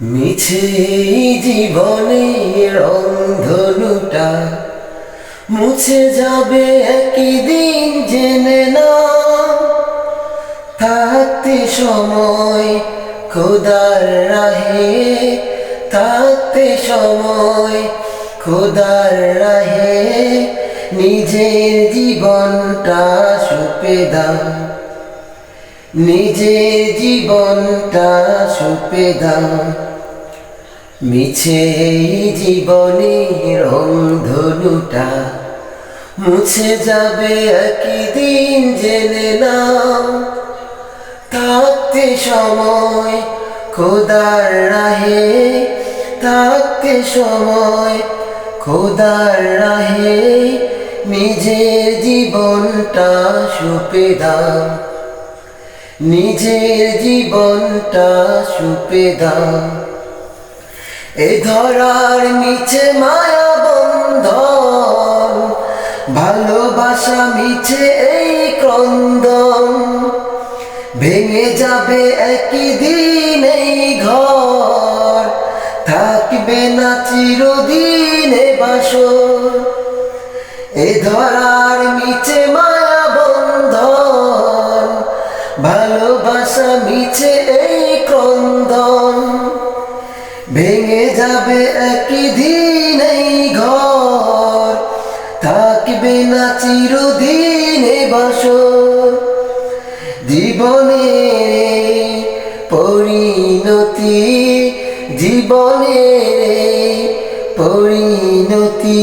মিছে জীবনের অন্ধনুটা মুছে যাবে একই দিন, জেনে না থাকতে সময় খোদার রাহে, থাকতে সময় খোদার রাহে, নিজের জীবনটা সুপে দাও। নিজের জীবনটা সুপে দাও। মিছে জীবনের অন্ধনুটা মুছে যাবে একই দিন জেনে নাও। থাকতে সময় খোদার রাহে, থাকতে সময় খোদার রাহে, নিজের জীবনটা সুপে দাও। নিজের জীবনটা সুপে দাও। এ ধরার নিচে মায়া বন্ধন, ভালোবাসা মিছে এই ক্রন্দন। ভেঙে যাবে একই দিন এই ঘর, থাকবে না চিরদিনে বাসর। এ ধরার নিচে ভালোবাসা এই ক্রন্দন। ভেঙে যাবে একই দিন এই ঘর। থাকবে না চিরদিনে বসর। জীবনের পরিণতি জীবনের পরিণতি,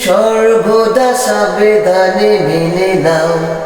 সর্বদা সাবধানে মেনে নাও।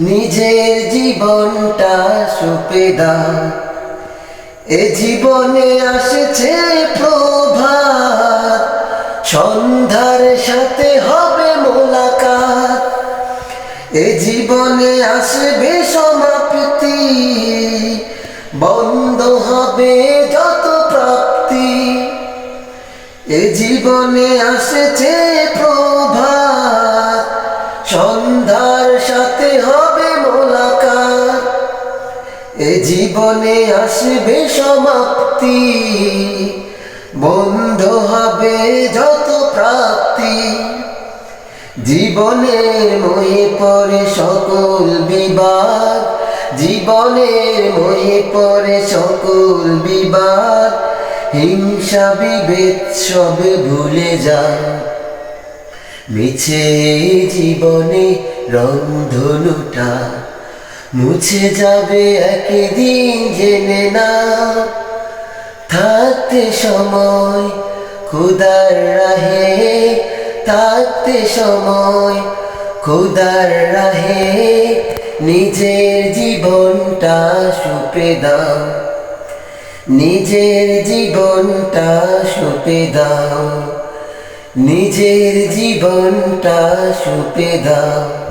নিজের জীবনটা সুপে দাও। এ জীবনে আসছে প্রভাত, সন্ধ্যার সাথে হবে মোলাকাত। এ জীবনে আসবে সমাপ্তি, বন্ধ হবে যত প্রাপ্তি। এ জীবনে আসছে প্রভাত জীবনে আসবে সমাপ্তি, বন্ধ হবে যত প্রাপ্তি। জীবনের মোহে পরে সকল বিবাদ, জীবনের মোহে পরে সকল বিবাদ। হিংসা, বিভেদ সবে ভুলে যা মিছে জীবনে রংধনুটা মুছে যাবে একদিন জেনে না। থাকতে সময় খুদার রাহে, থাকতে সময় খুদার রাহে, নিজের জীবনটা সুপে দাও। নিজের জীবনটা সুপে দাও। নিজের জীবনটা সুপে দাও।